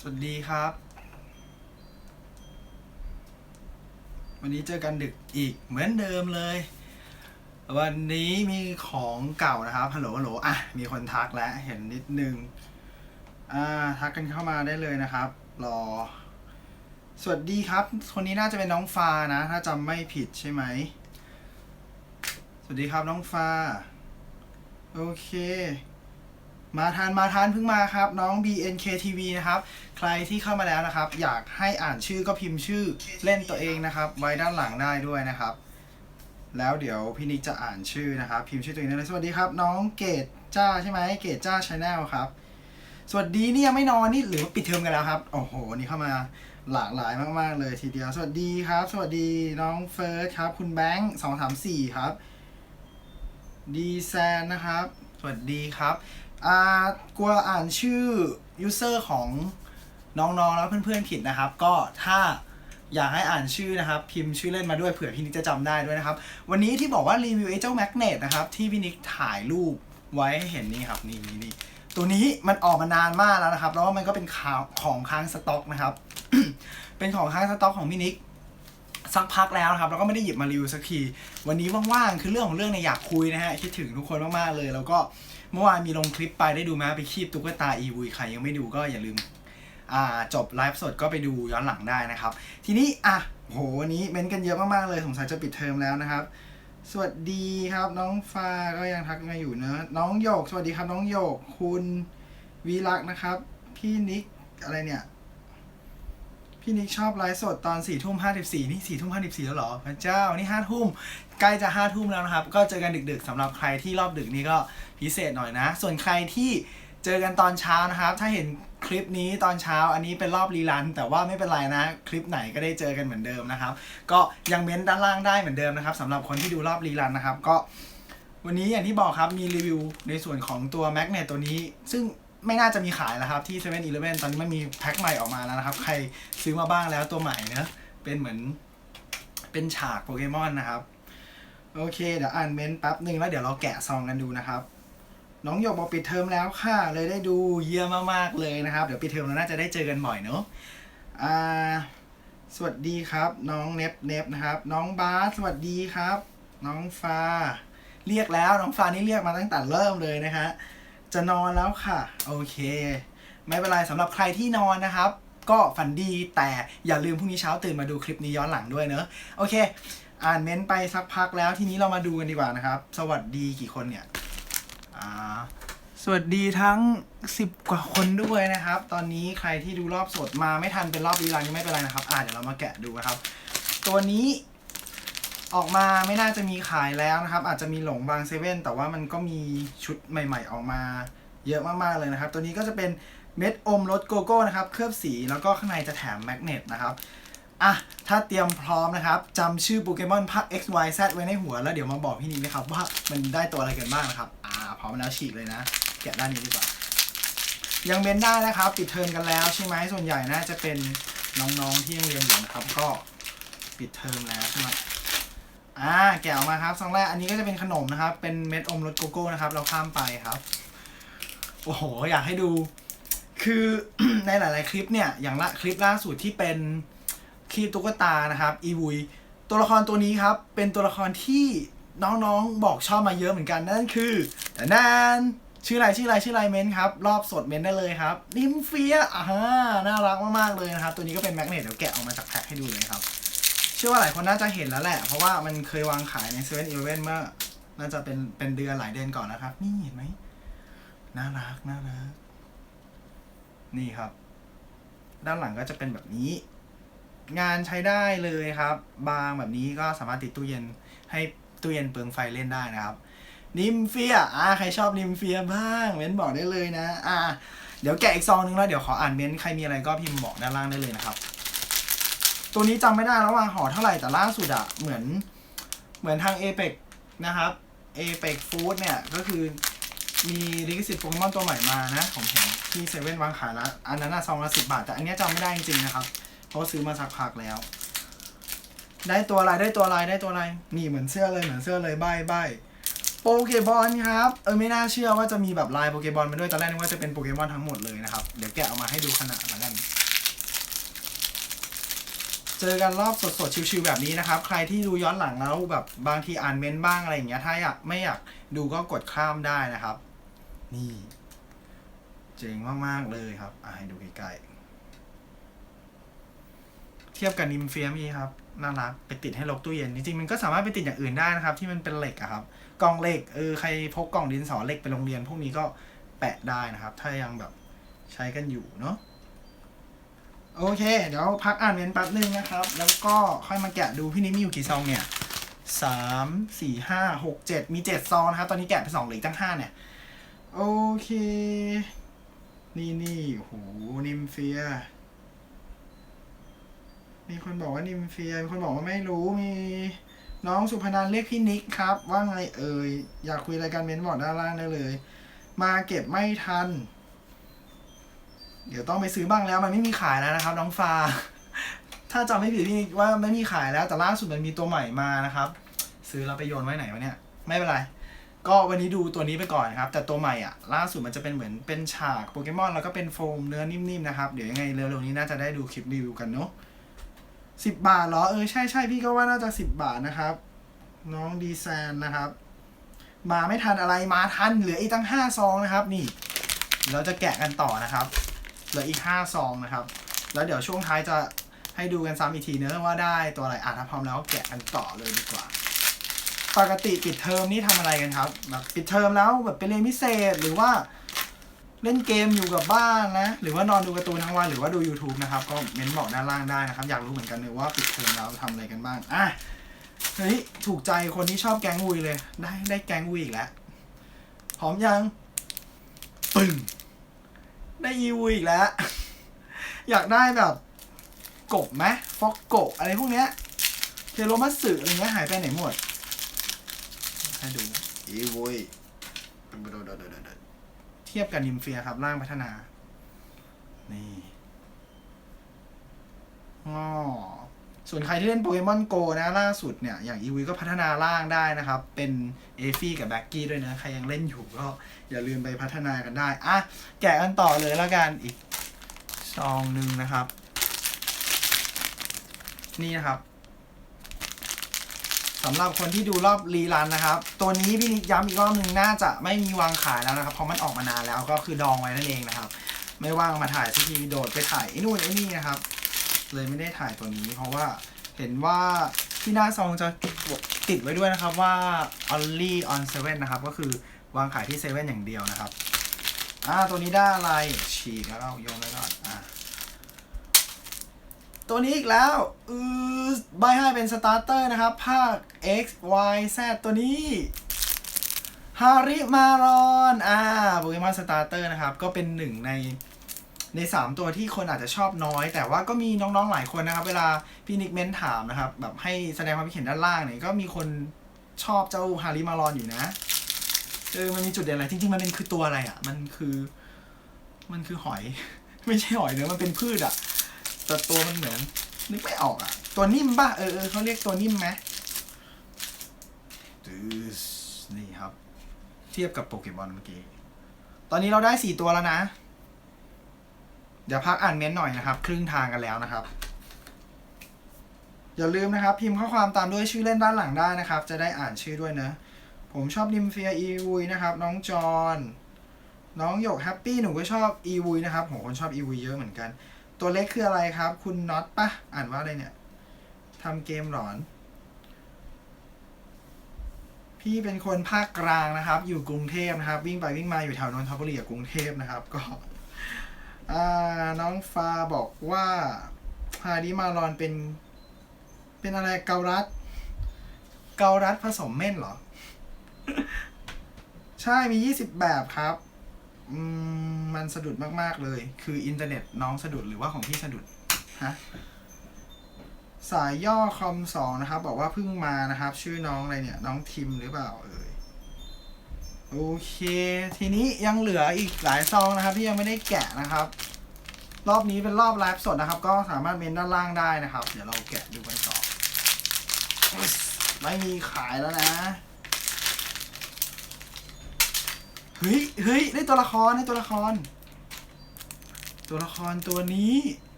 สวัสดีครับ วันนี้เจอกันดึกอีกเหมือนเดิมเลย วันนี้มีของเก่านะครับฮัลโหลฮัลโหลอะมีคนทักแล้วเห็นนิดนึงอ่าทักกันเข้ามาได้เลยนะครับ รอ สวัสดีครับ คนนี้น่าจะเป็นน้องฟ้านะ ถ้าจำไม่ผิดใช่ไหมสวัสดีครับน้องฟ้า โอเค มาทานมาทานเพิ่งมาครับ น้อง BNKTV นะครับ ใครที่เข้ามาแล้วนะครับ อยากให้อ่านชื่อก็พิมพ์ชื่อเล่นตัวเองนะครับ ไว้ด้านหลังได้ด้วยนะครับ แล้วเดี๋ยวพี่นิกจะอ่านชื่อนะครับ พิมพ์ชื่อตัวเองได้เลยสวัสดีครับ น้องเกดจ้าใช่ไหมเกดจ้าชาแนลครับ สวัสดีนี่ยังไม่นอนนี่หรือว่าปิดเทอมกันแล้วครับโอ้โหนี่เข้ามาหลากหลายมาก ๆ เลยทีเดียว สวัสดีครับ สวัสดีน้องเฟิร์สครับ คุณแบงค์สองสามสี่ครับ ดีแซนนะครับ สวัสดีครับ อ่ากลัวอ่านชื่อ user ของน้องๆแล้วเพื่อนๆผิดนะครับ ก็ถ้าอยากให้อ่านชื่อนะครับ พิมพ์ชื่อเล่นมาด้วยเผื่อพี่นิกจะจำได้ด้วยนะครับ วันนี้ที่บอกว่ารีวิวไอ้เจ้าแมกเนตนะครับ ที่พี่นิกถ่ายรูปไว้ให้เห็นนี่ครับนี่นี่นี่ตัวนี้มันออกมานานมากแล้วนะครับ แล้วมันก็เป็นข่าวของค้างสต็อกนะครับ เป็นของค้างสต็อกของพี่นิกสักพักแล้วนะครับ แล้วก็ไม่ได้หยิบมารีวิวสักที วันนี้ว่างๆ คือเรื่องของเรื่องเนี่ยอยากคุยนะฮะ คิดถึงทุกคนมากๆเลย แล้วก็ เมื่อวานมีลงคลิปไปได้ดูไหมไปคีบตุ๊กตาอีวีใครยังไม่ดูก็อย่าลืมอ่าจบไลฟ์สดก็ไปดูย้อนหลังได้นะครับ ทีนี้อะโหวันนี้เม้นกันเยอะมากๆเลยสงสัยจะปิดเทอมแล้วนะครับ สวัสดีครับน้องฟ้าก็ยังทักมาอยู่เนอะน้องโยก สวัสดีครับน้องโยก คุณวีรักนะครับ พี่นิกอะไรเนี่ย พี่นิกชอบไลฟ์สดตอนสี่ทุ่มห้าสิบสี่นี่สี่ทุ่มห้าสิบสี่แล้วเหรอพระเจ้านี่ห้าทุ่มใกล้จะห้าทุ่มแล้วนะครับ ก็เจอกันดึกๆสำหรับใครที่รอบดึกนี่ก็พิเศษหน่อยนะ ส่วนใครที่เจอกันตอนเช้านะครับ ถ้าเห็นคลิปนี้ตอนเช้าอันนี้เป็นรอบรีลัน แต่ว่าไม่เป็นไรนะ คลิปไหนก็ได้เจอกันเหมือนเดิมนะครับ ก็ยังเม้นด้านล่างได้เหมือนเดิมนะครับสำหรับคนที่ดูรอบรีลันนะครับ ก็ วันนี้อย่างที่บอกครับมีรีวิวในส่วนของตัวแมกเนตตัวนี้ ซึ่ง ไม่น่าจะมีขายแล้วครับที่7 e เ e ่ e อีเลตอนนี้มันมีแพ็คใหม่ออกมาแล้วนะครับ ใครซื้อมาบ้างแล้วตัวใหม่เนะเป็นเหมือนเป็นฉากโปเกมอนนะครับ โอเค เดี๋ยวอ่านเมนต์แป๊บหนึ่งแล้วเดี๋ยวเราแกะซองกันดูนะครับ น้องหยกบอกปิดเทอมแล้วค่ะ เลยได้ดูเยี่ยมมากๆเลยนะครับ เดี๋ยวปิดเทอมแล้วน่าจะได้เจอกันบ่อยเนอะอ่าสวัสดีครับ น้องเนฟเนฟนะครับ น้องบาสสวัสดีครับ น้องฟ้า เรียกแล้วน้องฟ้านี่เรียกมาตั้งแต่เริ่มเลยนะฮะ จะนอนแล้วค่ะ โอเค ไม่เป็นไรสำหรับใครที่นอนนะครับ ก็ฝันดีแต่อย่าลืมพรุ่งนี้เช้าตื่นมาดูคลิปนี้ย้อนหลังด้วยเนอะโอเค อ่านเม้นต์ไปสักพักแล้วทีนี้เรามาดูกันดีกว่านะครับ สวัสดีกี่คนเนี่ยอ่าสวัสดีทั้ง 10 กว่าคนด้วยนะครับ ตอนนี้ใครที่ดูรอบสดมาไม่ทันเป็นรอบรีลันก็ไม่เป็นไรนะครับ อ่าเดี๋ยวเรามาแกะดูนะครับ ตัวนี้ ออกมาไม่น่าจะมีขายแล้วนะครับ อาจจะมีหลงบางเซเว่นแต่ว่ามันก็มีชุดใหม่ ๆ ออกมาเยอะมากๆเลยนะครับ ตัวนี้ก็จะเป็นเม็ดอมรสโกโก้นะครับเคลือบสีแล้วก็ข้างในจะแถมแมกเนตนะครับอะถ้าเตรียมพร้อมนะครับจำชื่อโปเกมอนภาค X Y Z ไว้ในหัว แล้วเดี๋ยวมาบอกพี่นิกนะครับว่ามันได้ตัวอะไรกันบ้างนะครับ อ่าพร้อมแล้วฉีกเลยนะ แกะด้านนี้ดีกว่า ยังเบนได้นะครับ ปิดเทอมกันแล้วใช่ไหมส่วนใหญ่น่าจะเป็นน้องๆที่ยังเรียนอยู่นะครับ ก็ปิดเทอมแล้วใช่ไหม อ่าแกะออกมาครับซองแรกอันนี้ก็จะเป็นขนมนะครับ เป็นเม็ดอมรสโกโก้นะครับ เราข้ามไปครับ โอ้โห อยากให้ดู คือ ในหลาย ๆ คลิปเนี่ย อย่างละคลิปล่าสุดที่เป็นคลิปตุ๊กตานะครับ อีวุย ตัวละครตัวนี้ครับ เป็นตัวละครที่น้อง ๆ บอกชอบมาเยอะเหมือนกัน นั่นคือแต่นานชื่ออะไรชื่ออะไรชื่ออะไรเมนครับ รอบสดเมนได้เลยครับนิมเฟียอ่าน่ารักมาก ๆ เลยนะครับ ตัวนี้ก็เป็นแมกเนตเดี๋ยวแกะออกมาจากแพ็คให้ดูเลยครับ ชื่อว่าหลายคนน่าจะเห็นแล้วแหละ เพราะว่ามันเคยวางขายในเซเว่นอีเลฟเมื่อ น่าจะเป็นเป็นเดือนหลายเดือนก่อนนะครับ นี่เห็นไหมน่ารักน่ารัก นี่ครับ ด้านหลังก็จะเป็นแบบนี้ งานใช้ได้เลยครับ บางแบบนี้ก็สามารถติดตู้เย็นให้ตู้เย็นเปลืองไฟเล่นได้นะครับ นิมเฟียอ่าใครชอบนิมเฟียบ้างเม้นบอกได้เลยนะ อ่า เดี๋ยวแกะอีกซองนึงแล้วเดี๋ยวขออ่านเม้นใครมีอะไรก็พิมพ์บอกด้านล่างได้เลยนะครับ ตัวนี้จำไม่ได้แล้วว่าห่อเท่าไหร่แต่ล่าสุดอะเหมือนเหมือนทาง a p e c นะครับ a p e c Food เนี่ย ก็คือมีลิขสิทธิ์โปเกมอนตัวใหม่มานะ ผมเห็นที่เซเว่นวางขายแล้ว อันนั้นอะซองละสิบาท แต่อันนี้จำไม่ได้จริงๆนะครับ เพราะซื้อมาสักพักแล้ว ได้ตัวอะไรได้ตัวอะไรได้ตัวอะไร นี่เหมือนเสื้อเลยเหมือนเสื้อเลยใบใบโปเกบอลครับ เออไม่น่าเชื่อว่าจะมีแบบลายโปเกบอลมาด้วยตอนแรกนึกว่าจะเป็นโปเกมอนทั้งหมดเลยนะครับ เดี๋ยวแกะออกมาให้ดูขนาดแล้วกัน เจอกันรอบสดๆ ชิวๆแบบนี้นะครับ ใครที่ดูย้อนหลังแล้วแบบบางทีอ่านเม้นต์บ้างอะไรอย่างเงี้ย ถ้าอยากไม่อยากดูก็กดข้ามได้นะครับ นี่ เจ๋งมากๆเลยครับอะให้ดูใกล้ๆเทียบกับนิมเฟียมีครับน่ารักไปติดให้ลกตู้เย็นจริงๆมันก็สามารถไปติดอย่างอื่นได้นะครับ ที่มันเป็นเหล็กอะครับกล่องเหล็กเออใครพกกล่องดินสอเหล็กไปโรงเรียน พวกนี้ก็แปะได้นะครับ ถ้ายังแบบใช้กันอยู่เนาะ โอเค เดี๋ยวพักอ่านเมนแป๊บนึงนะครับ แล้วก็ค่อยมาแกะดูพี่นิดมีอยู่กี่ซองเนี่ยสามสี่ห้าหกเจ็ดมีเจ็ดซองนะครับ ตอนนี้แกะไปสองเหลืออกตั้งห้าเนี่ย โอเค นี่นี่โหนิมเฟีย มีคนบอกว่านิมเฟีย มีคนบอกว่าไม่รู้ มีน้องสุพนันเรียกพี่นิกครับ ว่าไงเอ่ย อยากคุยรายการเมนบอกด้านล่างได้เลย มาเก็บไม่ทัน เดี๋ยวต้องไปซื้อบ้างแล้วมันไม่มีขายแล้วนะครับ น้องฟ้า ถ้าจำไม่ผิดพี่ว่าไม่มีขายแล้ว แต่ล่าสุดมันมีตัวใหม่มานะครับ ซื้อแล้วไปโยนไว้ไหนวะเนี่ย ไม่เป็นไร ก็วันนี้ดูตัวนี้ไปก่อนนะครับ แต่ตัวใหม่อะ ล่าสุดมันจะเป็นเหมือนเป็นฉากโปเกมอนแล้วก็เป็นโฟมเนื้อนิ่มๆนะครับ เดี๋ยวยังไงเร็วๆนี้น่าจะได้ดูคลิปรีวิวกันเนาะสิบบาทเหรอ เออใช่ใช่พี่ก็ว่าน่าจะสิบบาทนะครับ น้องดีแซนนะครับ มาไม่ทันอะไรมาทันเหลืออีกตั้งห้าซองนะครับ นี่ เราจะแกะกันต่อนะครับ เหลืออีกห้าซองนะครับ แล้วเดี๋ยวช่วงท้ายจะให้ดูกันซ้ำอีกทีเนื้อะว่าได้ตัวอะไรอะถ้าพร้อมแล้วแกะกันต่อเลยดีกว่า ปกติปิดเทอมนี่ทำอะไรกันครับแบบปิดเทอมแล้วแบบไปเรียนพิเศษหรือว่าเล่นเกมอยู่กับบ้านนะ หรือว่านอนดูการ์ตูนทั้งวันหรือว่าดู YouTube นะครับ ก็เม้นบอกด้านล่างได้นะครับ อยากรู้เหมือนกันเลยว่าปิดเทอมแล้วทำอะไรกันบ้างอะเฮ้ยถูกใจคนที่ชอบแกงวุยเลย ได้ได้แกงวุยอีกแล้วพร้อมยังปึ้ง ได้อีวุยอีกแล้ว อยากได้แบบ กบไหมฟอกโกะอะไรพวกเนี้ยเทโรมัสสึอะไรเงี้ยหายไปไหนหมดให้ดูอีโวยเทียบกับนิมเฟียครับร่างพัฒนา นี่งอ ส่วนใครที่เล่นโปเกมอนโกนะล่าสุดเนี่ยอย่างอีวีก็พัฒนาร่างได้นะครับ เป็นเอฟี่กับแบ็กกี้ด้วยนะ ใครยังเล่นอยู่ก็อย่าลืมไปพัฒนากันได้ อะ แกะกันต่อเลยแล้วกันอีกซองหนึ่งนะครับ นี่นะครับสำหรับคนที่ดูรอบรีรันนะครับ ตัวนี้พี่นิกย้ำอีกรอบหนึ่งน่าจะไม่มีวางขายแล้วนะครับ เพราะมันออกมานานแล้วก็คือดองไว้นั่นเองนะครับ ไม่ว่างมาถ่ายสักทีโดดไปถ่ายไอ้นู่นไอ้นี่นะครับ เลยไม่ได้ถ่ายตัวนี้ เพราะว่าเห็นว่าที่หน้าซองจะติดไว้ด้วยนะครับว่า only on 7นะครับ ก็คือวางขายที่7อย่างเดียวนะครับ อ่า ตัวนี้ได้อะไร ฉีกแล้วเราโยนไว้ก่อน อ่าตัวนี้อีกแล้วอือใบให้เป็นสตาร์เตอร์นะครับ ภาค X Y Z ตัวนี้ฮาริมารอน อ่าโปเกมอนสตาร์เตอร์นะครับ ก็เป็นหนึ่งใน ใน 3 ตัวที่คนอาจจะชอบน้อย แต่ว่าก็มีน้องๆหลายคนนะครับ เวลาพี่นิกเมนถามนะครับ แบบให้แสดงความคิดเห็นด้านล่างเนี่ยก็มีคนชอบเจ้าฮาริมารอนอยู่นะเออมันมีจุดเด่นอะไรจริงๆมันเป็นคือตัวอะไรอะ มันคือ มันคือหอย ไม่ใช่หอยเนื้อมันเป็นพืชอะแต่ตัวมันเหมือนนึกไม่ออกอะ ตัวนิ่มป่ะเออเออเขาเรียกตัวนิ่มไหมดืสนี่ครับ เทียบกับโปเกมอนเมื่อกี้ ตอนนี้เราได้สี่ตัวแล้วนะ เดี๋ยวพักอ่านเม้นต์หน่อยนะครับ ครึ่งทางกันแล้วนะครับ อย่าลืมนะครับ พิมพ์ข้อความตามด้วยชื่อเล่นด้านหลังได้นะครับ จะได้อ่านชื่อด้วยนะผมชอบนิมเฟียอีวุยนะครับ น้องจอนน้องหยกแฮปปี้หนูก็ชอบอีวุยนะครับผมคนชอบอีวุยเยอะเหมือนกัน ตัวเล็กคืออะไรครับ คุณน็อตปะอ่านว่าอะไรเนี่ยทำเกมหรอน พี่เป็นคนภาคกลางนะครับ อยู่กรุงเทพนะครับ วิ่งไปวิ่งมาอยู่แถวนนทบุรีกับกรุงเทพนะครับ ก็ อ่าน้องฟ้าบอกว่าฮาริมารอนเป็น เป็นอะไรเกาลัดเกาลัดผสมเม่นเหรอ ใช่มียี่สิบแบบครับมันสะดุดมาก ๆ เลย คืออินเทอร์เน็ตน้องสะดุดหรือว่าของพี่สะดุด ฮะ สายย่อคอมสองนะครับ บอกว่าเพิ่งมานะครับ ชื่อน้องอะไรเนี่ย น้องทิมหรือเปล่า เอ่ย โอเค ทีนี้ยังเหลืออีกหลายซองนะครับ ที่ยังไม่ได้แกะนะครับ รอบนี้เป็นรอบไลฟ์สดนะครับ ก็สามารถเมนด้านล่างได้นะครับ เดี๋ยวเราแกะดูกันต่อ ไม่มีขายแล้วนะเฮ้ยเฮ้ยได้ตัวละครได้ตัวละคร ตัวละครตัวนี้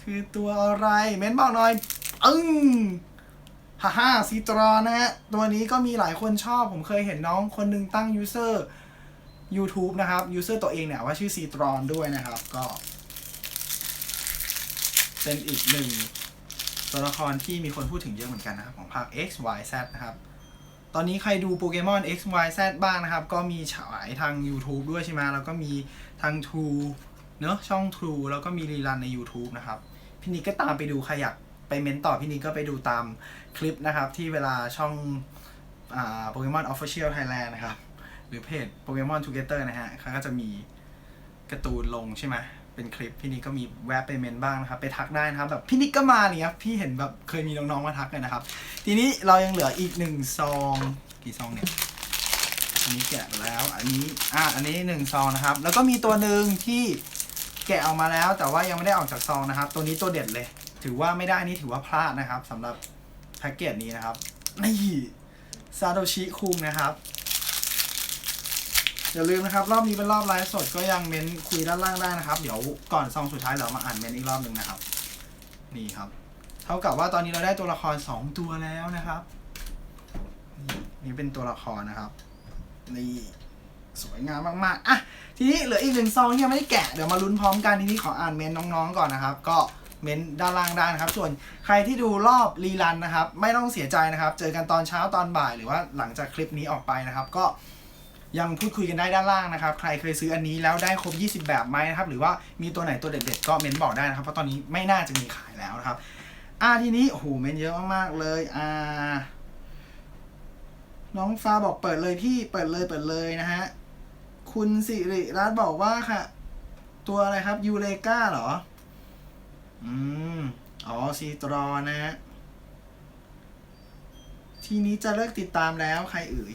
คือตัวอะไร เม้นบอกหน่อย อึ้ง ฮ่าฮ่าซีตรอนนะฮะ ตัวนี้ก็มีหลายคนชอบ ผมเคยเห็นน้องคนหนึงตั้งยูเซอร์ YouTube นะครับยูเซอร์ตัวเองเนี่ยว่าชื่อซีตรอนด้วยนะครับ ก็ เป็นอีกหนึ่งตัวละครที่มีคนพูดถึงเยอะเหมือนกันนะครับ ของภาค X Y Z นะครับ ตอนนี้ใครดูโปเกมอน X Y Z บ้างนะครับ ก็มีฉายทาง YouTube ด้วยใช่ไหมแล้วก็มีทาง True เนอะช่อง True แล้วก็มีรีรันใน YouTube นะครับ พี่นิกก็ตามไปดูใครอยาก ไปเม้นต่อพี่นิกก็ไปดูตามคลิปนะครับ ที่เวลาช่องโปเกมอนออฟฟิเชียลไทยแลนด์นะครับ หรือเพจโปเกมอนทูเกเตอร์นะฮะเขาก็จะมีการ์ตูนลงใช่ไหมเป็นคลิปพี่นิกก็มีแวะไปเมนบ้างนะครับ ไปทักได้นะครับ แบบพี่นิกก็มาเนี่ยครับพี่เห็นแบบเคยมีน้องๆมาทักเลยนะครับ ทีนี้เรายังเหลืออีกหนึ่งซองกี่ซองเนี่ยอันนี้แกะแล้วอันนี้อะอันนี้หนึ่งซองนะครับ แล้วก็มีตัวหนึ่งที่แกะออกมาแล้วแต่ว่ายังไม่ได้ออกจากซองนะครับ ตัวนี้ตัวเด็ดเลย ถือว่าไม่ได้นนี้ถือว่าพลาดนะครับสำหรับแพ็กเกจนี้นะครับนี่ซาโตชิคุงนะครับอย่าลืมนะครับ รอบนี้เป็นรอบไลฟ์สดก็ยังเม้นคุยด้านล่างได้นะครับ เดี๋ยวก่อนซองสุดท้ายเรามาอ่านเม้นอีกรอบหนึ่งนะครับ นี่ครับ เท่ากับว่าตอนนี้เราได้ตัวละคร 2 ตัวแล้วนะครับ นี่นี่เป็นตัวละครนะครับ นี่ สวยงามมากๆอะทีนี้เหลืออีกหนึ่งซองที่ยังไม่ได้แกะเดี๋ยวมาลุ้นพร้อมกันทีนี้ขออ่านเมนน้องๆก่อนนะครับ ก็ เมนต์ด้านล่างได้นะครับ ส่วนใครที่ดูรอบรีรันนะครับ ไม่ต้องเสียใจนะครับ เจอกันตอนเช้าตอนบ่ายหรือว่าหลังจากคลิปนี้ออกไปนะครับ ก็ยังพูดคุยกันได้ด้านล่างนะครับ ใครเคยซื้ออันนี้แล้วได้ครบ 20 แบบไหมนะครับ หรือว่ามีตัวไหนตัวเด็ดๆ ก็เมนบอกได้นะครับ เพราะตอนนี้ไม่น่าจะมีขายแล้วนะครับ อ่าทีนี้โอ้โหเมนเยอะมากๆเลยอ่าน้องฟ้าบอกเปิดเลยพี่เปิดเลยเปิดเลยนะฮะคุณสิริรัตน์บอกว่าค่ะ ตัวอะไรครับยูเลกาเหรอ อืม อ๋อ ซีตรอนะฮะ ทีนี้จะเลิกติดตามแล้วใครเอ่ย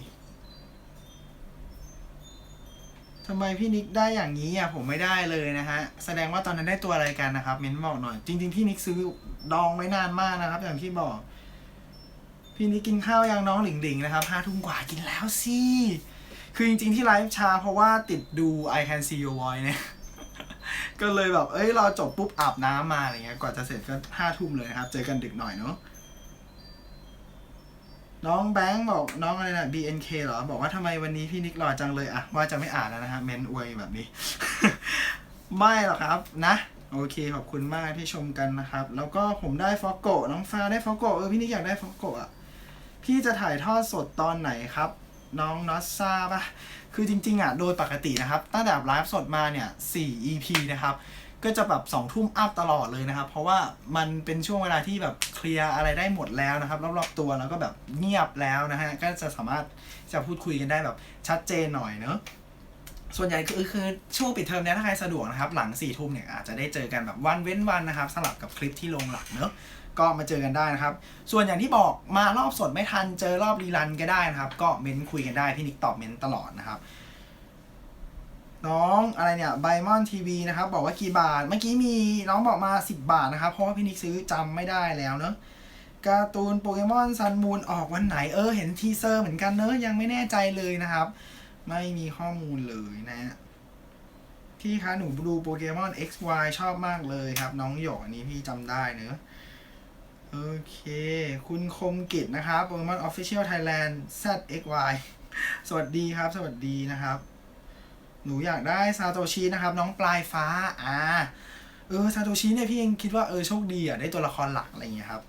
ทำไมพี่นิกได้อย่างนี้อะผมไม่ได้เลยนะฮะ แสดงว่าตอนนั้นได้ตัวอะไรกันนะครับ เม้นบอกหน่อย จริง ๆ พี่นิกซื้อดองไว้นานมากนะครับ อย่างที่บอก พี่นิกกินข้าวยังน้องหลิงหลิงนะครับห้าทุ่มกว่ากินแล้วสิ คือจริง ๆ ที่ไลฟ์ช้าเพราะว่าติดดู I Can See Your Voice เนี่ย ก็เลยแบบ เอ้ยรอจบปุ๊บอาบน้ำมาอะไรเงี้ย กว่าจะเสร็จก็ห้าทุ่มเลยนะครับ เจอกันดึกหน่อยเนาะ น้องแบงค์บอกน้องอะไรนะ BNK เหรอ บอกว่าทำไมวันนี้พี่นิกหล่อจังเลยอะว่าจะไม่อ่านแล้วนะฮะ เมนอวยแบบนี้ ไม่หรอกครับนะ โอเค ขอบคุณมากที่ชมกันนะครับ แล้วก็ผมได้ฟอกโกะน้องฟ้าได้ฟอกโกะเออพี่นิกอยากได้ฟอกโกะอะพี่จะถ่ายทอดสดตอนไหนครับ น้องนอสซาปะ คือจริงๆอะโดยปกตินะครับ ตั้งแต่ไลฟ์สดมาเนี่ย4 EP นะครับ ก็จะแบบ2ทุ่มอัพตลอดเลยนะครับ เพราะว่ามันเป็นช่วงเวลาที่แบบเคลียร์อะไรได้หมดแล้วนะครับรอบๆตัวแล้วก็แบบเงียบแล้วนะฮะก็จะสามารถจะพูดคุยกันได้แบบชัดเจนหน่อยเนอะส่วนใหญ่คือคือช่วงปิดเทอมเนี้ยถ้าใครสะดวกนะครับ หลัง4ี่ทุ่มเนี่ยอาจจะได้เจอกันแบบวันเว้นวันนะครับสลับกับคลิปที่ลงหลักเนอะ ก็มาเจอกันได้นะครับ ส่วนอย่างที่บอกมารอบสดไม่ทันเจอรอบรีรันก็ได้นะครับ ก็เม้นคุยกันได้พี่นิกตอบเม้นตลอดนะครับน้องอะไรเนี่ยไบมอนทีวีนะครับ บอกว่ากี่บาท เมื่อกี้มีน้องบอกมา 10 บาทนะครับ เพราะว่าพี่นิกซื้อจำไม่ได้แล้วเนอะการ์ตูนโปเกมอนซันมูนออกวันไหนเออ เห็นทีเซอร์เหมือนกันเนอะยังไม่แน่ใจเลยนะครับ ไม่มีข้อมูลเลยนะฮะพี่คะหนูดูโปเกมอน XY ชอบมากเลยครับ น้องหยกอันนี้พี่จำได้เนอะ โอเค คุณคมกิจนะครับโปเกมอน Official Thailand ZXY สวัสดีครับ สวัสดีนะครับ หนูอยากได้ซาโตชินะครับ น้องปลายฟ้า อ่า เออ ซาโตชิเนี่ยพี่ยังคิดว่าเออโชคดีอะ ได้ตัวละครหลักอะไรอย่างเงี้ยครับ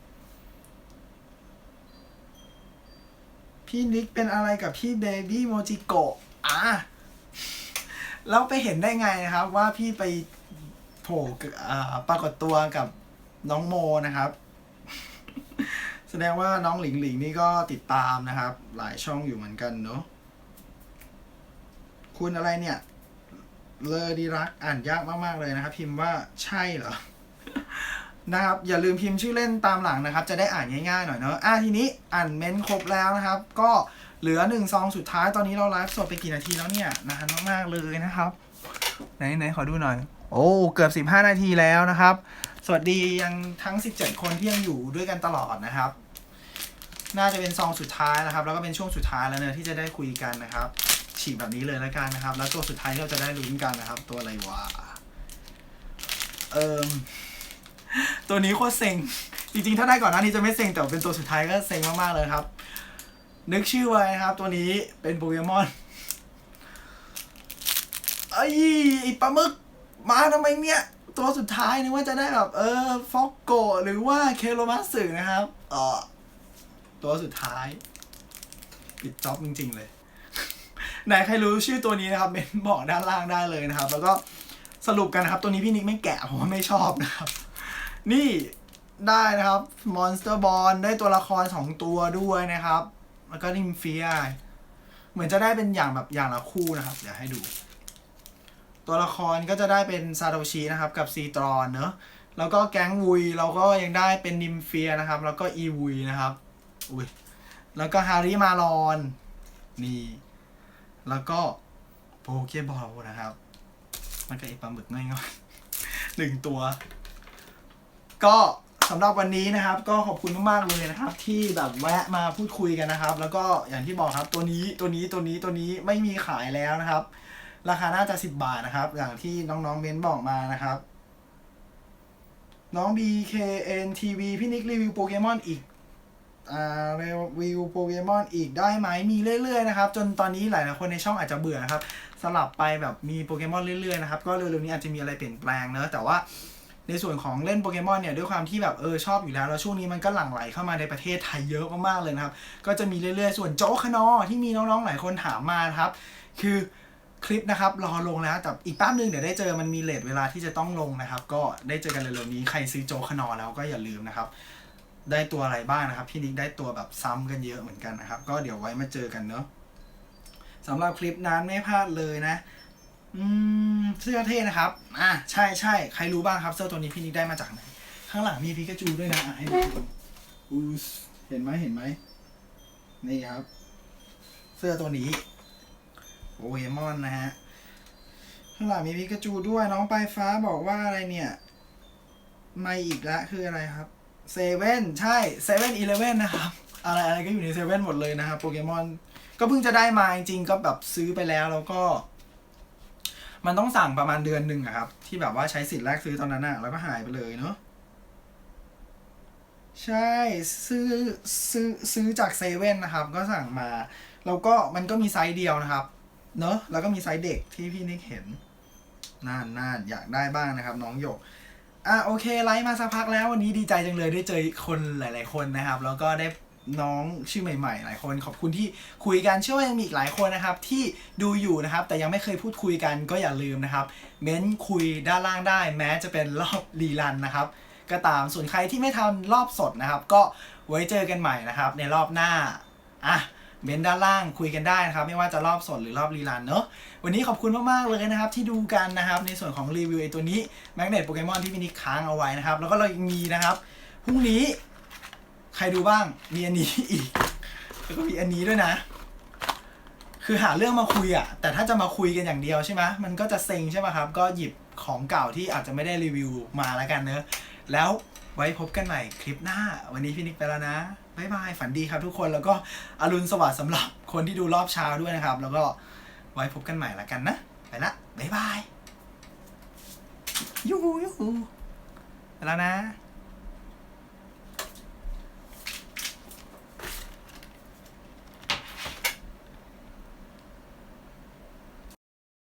พี่นิกเป็นอะไรกับพี่เบบี้โมจิโกะ อะแล้วไปเห็นได้ไงนะครับ ว่าพี่ไปโผล่กับอ่าปรากฏตัวกับน้องโมนะครับ แสดงว่าน้องหลิงหลิงนี่ก็ติดตามนะครับ หลายช่องอยู่เหมือนกันเนาะคุณอะไรเนี่ย เลอดีรักอ่านยากมากๆเลยนะครับ พิมพ์ว่าใช่เหรอนะครับอย่าลืมพิมพ์ชื่อเล่นตามหลังนะครับ จะได้อ่านง่ายๆหน่อยเนอะอะทีนี้อ่านเม้นต์ครบแล้วนะครับ ก็เหลือหนึ่งซองสุดท้ายตอนนี้เราไลฟ์สดไปกี่นาทีแล้วเนี่ยนานมากๆเลยนะครับไหนไหนขอดูหน่อย โอ้เกือบ 15 นาทีแล้วนะครับ สวัสดียังทั้ง 17 คนที่ยังอยู่ด้วยกันตลอดนะครับ น่าจะเป็นซองสุดท้ายนะครับ แล้วก็เป็นช่วงสุดท้ายแล้วเนอะที่จะได้คุยกันนะครับ ฉีกแบบนี้เลยแล้วกันนะครับ แล้วตัวสุดท้ายที่เราจะได้ลุ้นกันนะครับ ตัวอะไรวะเอิมตัวนี้โคตรเซ็ง จริงๆ ถ้าได้ก่อนหน้านี้จะไม่เซ็ง แต่เป็นตัวสุดท้ายก็เซ็งมากๆเลยครับ นึกชื่อไว้นะครับ ตัวนี้เป็นโปเกมอนไอ้ยไอ้ปลาหมึกมาทำไมเนี่ย ตัวสุดท้ายนึกว่าจะได้แบบ เออฟอกโกหรือว่าเคโรมัสสึนะครับเออตัวสุดท้าย ปิดจ็อบจริง ๆ เลย ไหนใครรู้ชื่อตัวนี้นะครับเมนบอกด้านล่างได้เลยนะครับ แล้วก็สรุปกันนะครับ ตัวนี้พี่นิกไม่แกะผมว่าไม่ชอบนะครับ นี่ได้นะครับ Monster Ball ได้ตัวละครสองตัวด้วยนะครับ แล้วก็นิมเฟีย เหมือนจะได้เป็นอย่างแบบอย่างละคู่นะครับ เดี๋ยวให้ดู ตัวละครก็จะได้เป็นซาโตชินะครับกับซีตรอนเนอะแล้วก็แก๊งวุยเราก็ยังได้เป็นนิมเฟียนะครับ แล้วก็อีวุยนะครับอุ้ยแล้วก็ฮาริมารอนนี่แล้วก็โปเกบอลนะครับ มันก็ไอปลาหมึกง่ายๆหนึ่งตัว ก็สำหรับวันนี้นะครับ ก็ขอบคุณมากๆเลยนะครับ ที่แบบแวะมาพูดคุยกันนะครับ แล้วก็อย่างที่บอกครับตัวนี้ตัวนี้ตัวนี้ตัวนี้ไม่มีขายแล้วนะครับ ราคาน่าจะสิบบาทนะครับ อย่างที่น้องๆเบนบอกมานะครับ น้อง BKNTV พี่นิกรีวิวโปเกมอนอีกอ่ารีวิวโปเกมอนอีกได้ไหมมีเรื่อยๆนะครับ จนตอนนี้หลายๆคนในช่องอาจจะเบื่อนะครับ สลับไปแบบมีโปเกมอนเรื่อยๆนะครับ ก็เร็วๆนี้อาจจะมีอะไรเปลี่ยนแปลงเนอะแต่ว่าในส่วนของเล่นโปเกมอนเนี่ยด้วยความที่แบบเออชอบอยู่แล้ว แล้วช่วงนี้มันก็หลั่งไหลเข้ามาในประเทศไทยเยอะมากๆเลยนะครับ ก็จะมีเรื่อยๆ ส่วนโจ๊กคนอที่มีน้องๆหลายคนถามมาครับ คือ คลิปนะครับรอลงแล้วแต่อีกแป๊บนึงเดี๋ยวได้เจอมันมีเลทเวลาที่จะต้องลงนะครับ ก็ได้เจอกันเร็วๆนี้ใครซื้อโจ๊กคนอแล้วก็อย่าลืมนะครับ ได้ตัวอะไรบ้างนะครับ พี่นิกได้ตัวแบบซ้ำกันเยอะเหมือนกันนะครับ ก็เดี๋ยวไว้มาเจอกันเนาะสำหรับคลิปนั้นไม่พลาดเลยนะ อืมเสื้อเท่นะครับอะใช่ใช่ใครรู้บ้างครับเสื้อตัวนี้พี่นิกได้มาจากไหนข้างหลังมีพิกาจูด้วยนะอะให้ดูอูสเห็นไหมเห็นไหมนี่ครับ เสื้อตัวนี้ โปเกมอนนะฮะข้างหลังมีพิกาจูด้วยน้องปลายฟ้าบอกว่าอะไรเนี่ยไม่อีกละคืออะไรครับเซเว่นใช่เซเว่นอีเลเว่นนะครับ อะไรอะไรก็อยู่ในเซเว่นหมดเลยนะครับโปเกมอนก็เพิ่งจะได้มาจริงๆก็แบบซื้อไปแล้วแล้วก็ มันต้องสั่งประมาณเดือนหนึ่งอะครับ ที่แบบว่าใช้สิทธิ์แรกซื้อตอนนั้นอะแล้วก็หายไปเลยเนาะใช่ซื้อซื้อซื้อจากเซเว่นนะครับ ก็สั่งมา แล้วก็มันก็มีไซส์เดียวนะครับ เนอะแล้วก็มีไซส์เด็กที่พี่นิกเห็นน่านน่านอยากได้บ้างนะครับ น้องหยกอะโอเคไลฟ์มาสักพักแล้ววันนี้ดีใจจังเลยได้เจอคนหลาย ๆ คนนะครับ แล้วก็ได้น้องชื่อใหม่ ๆ หลายคนขอบคุณที่คุยกันเชื่อว่ายังมีอีกหลายคนนะครับ ที่ดูอยู่นะครับ แต่ยังไม่เคยพูดคุยกันก็อย่าลืมนะครับ เม้นคุยด้านล่างได้ แม้จะเป็นรอบรีลันนะครับ ก็ตามส่วนใครที่ไม่ทำรอบสดนะครับ ก็ไว้เจอกันใหม่นะครับ ในรอบหน้าอะ เมนด้านล่างคุยกันได้นะครับ ไม่ว่าจะรอบสดหรือรอบรีลันเนอะวันนี้ขอบคุณมากๆเลยนะครับ ที่ดูกันนะครับในส่วนของรีวิวไอตัวนี้แมกเนตโปเกมอนที่มินิค้างเอาไว้นะครับ แล้วก็เรายังมีนะครับพรุ่งนี้ใครดูบ้างมีอันนี้อีกแล้วก็มีอันนี้ด้วยนะ คือหาเรื่องมาคุยอะแต่ถ้าจะมาคุยกันอย่างเดียวใช่ไหมมันก็จะเซ็งใช่ไหมครับ ก็หยิบของเก่าที่อาจจะไม่ได้รีวิวมาแล้วกันเนอะแล้วไว้พบกันใหม่คลิปหน้า วันนี้พี่นิกไปแล้วนะ บายบายฝันดีครับทุกคนแล้วก็อรุณสวัสดิ์สำหรับคนที่ดูรอบเช้าด้วยนะครับ แล้วก็ไว้พบกันใหม่ละกันนะ ไปละบายบายยูฮูยูฮูไปแล้วนะ